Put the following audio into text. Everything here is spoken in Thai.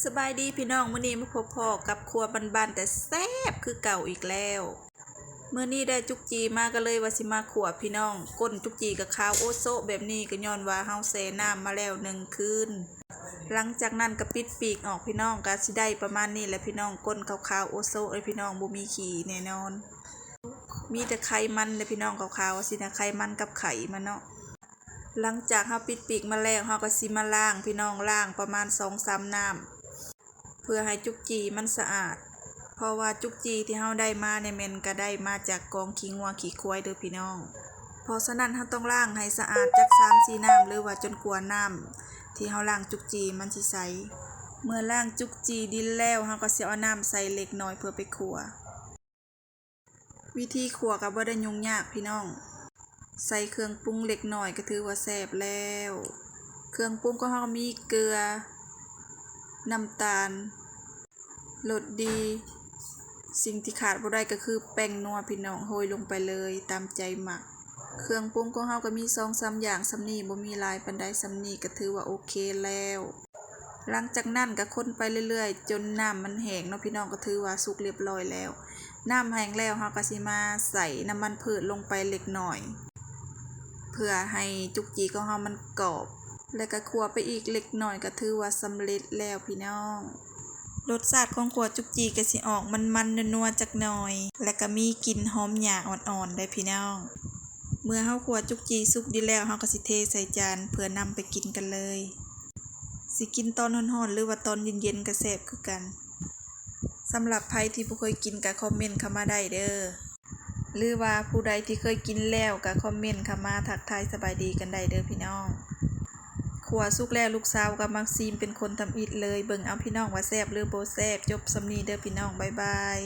สบายดีพี่น้องมื้อนี้มาพบพ่อกับครัวบ้านๆแต่แซ่บคือเก่าอีกแล้วมื้อนี้ได้จุกจีมาก็เลยว่าสิมาขัวพี่น้องก้นจุกจีกับข้าวโอโซแบบนี้ก็ย้อนว่าเฮาแซ่น้ำมาแล้วหนึ่งคืนหลังจากนั้นก็ปิดปีกออกพี่น้องก็สิได้ประมาณนี้แหละพี่น้องก้นขาวๆโอโซเลยพี่น้องบ่มีขี้แน่นอน มีแต่ไขมันเลยพี่น้องขาวๆว่าสินะไขมันกับไข่มันเนาะหลังจากเฮาปิดปีกมาแล้วเฮาก็สิมาล้างพี่น้องล้างประมาณ2-3น้ำ พื่อให้จุกจีมันสะอาด เพราะว่าจุกจีที่เฮาได้มาเนี่ยแม่นก็ได้มาจากกองขี้งัวขี้ควายเด้อพี่น้อง เพราะฉะนั้นเฮาต้องล้างให้สะอาดจาก3-4น้ำหรือว่าจนกว่าน้ำที่เฮาล้างจุกจีมันสิใส เมื่อล้างจุกจีดินแล้วเฮาก็สิเอาน้ำใส่เล็กน้อยเพื่อไปขัว วิธีขัวก็บ่ได้ยุ่งยากพี่น้อง ใส่เครื่องปรุงเล็กหน่อยก็ถือว่าแซ่บแล้ว เครื่องปรุงก็เฮามีเกลือน้ำตาล รสดี สิ่งที่ขาดบ่ได้ก็คือแป้งนัวพี่น้องโรยลงไปเลยตามใจหมัก เครื่องปรุงของเฮาก็มี2-3อย่างสำนี้บ่มีลายปานใดสำนี้ก็ถือว่าโอเคแล้ว หลังจากนั้นก็คนไปเรื่อยๆ จนน้ำมันแห้งเนาะพี่น้องก็ถือว่าสุกเรียบร้อยแล้ว น้ำแห้งแล้วเฮาก็สิมาใส่น้ำมันพืชลงไปเล็กหน้อย เพื่อให้จุกจีของเฮามันกรอบ แล้วก็คั่วไปอีกเล็กหน้อยก็ถือว่าสำเร็จแล้วพี่น้อง รสชาติของขัวจุกจีก็สิออกมันๆนัวๆจักหน่อย แล้วก็มีกลิ่นหอมหยาอ่อนๆได้พี่น้อง เมื่อเฮาขัวจุกจีสุกดีแล้วเฮาก็สิเทใส่จานเพื่อนำไปกินกันเลย สิกินตอนร้อนๆหรือว่าตอนเย็นๆก็แซ่บคือกันสำหรับใครที่บ่เคยกินก็คอมเมนต์เข้ามาได้เด้อหรือว่าผู้ใดที่เคยกินแล้วก็คอมเมนต์เข้ามาทักทายสบายดีกันได้เด้อพี่น้อง ขัวสุกแล้วลูกสาวกับมักซีมเป็นคนทำอิดเลย เบิ่งเอาพี่น้องว่าแซบหรือโบแซบจบสำนีเด้อพี่น้องบายบาย